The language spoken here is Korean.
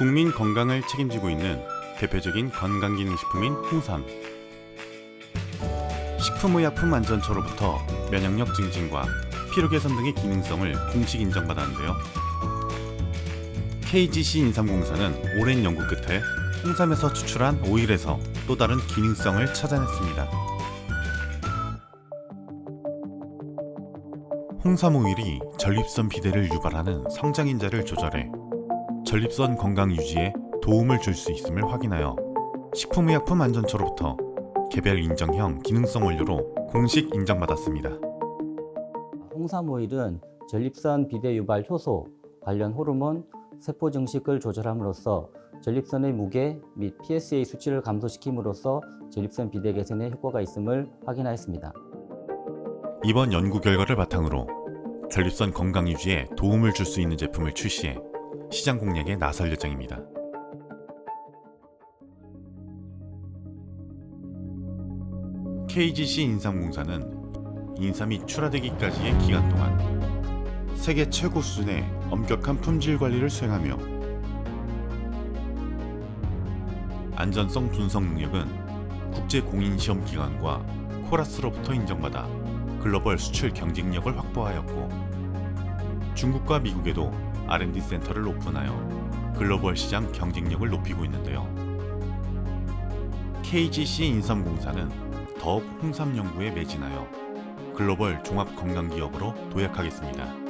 국민 건강을 책임지고 있는 대표적인 건강기능식품인 홍삼. 식품의약품안전처로부터 면역력 증진과 피로 개선 등의 기능성을 공식 인정받았는데요. KGC 인삼공사는 오랜 연구 끝에 홍삼에서 추출한 오일에서 또 다른 기능성을 찾아냈습니다. 홍삼 오일이 전립선 비대를 유발하는 성장인자를 조절해 전립선 건강 유지에 도움을 줄 수 있음을 확인하여 식품의약품 안전처로부터 개별 인정형 기능성 원료로 공식 인정받았습니다. 홍삼 오일은 전립선 비대 유발 효소 관련 호르몬 세포 증식을 조절함으로써 전립선의 무게 및 PSA 수치를 감소시킴으로써 전립선 비대 개선에 효과가 있음을 확인하였습니다. 이번 연구 결과를 바탕으로 전립선 건강 유지에 도움을 줄 수 있는 제품을 출시해 시장 공략에 나설 예정입니다. KGC 인삼공사는 인삼이 출하되기까지의 기간 동안 세계 최고 수준의 엄격한 품질 관리를 수행하며 안전성 분석 능력은 국제 공인 시험 기관과 코라스로부터 인정받아 글로벌 수출 경쟁력을 확보하였고 중국과 미국에도 R&D 센터를 오픈하여 글로벌 시장 경쟁력을 높이고 있는데요. KGC 인삼공사는 더욱 홍삼 연구에 매진하여 글로벌 종합 건강 기업으로 도약하겠습니다.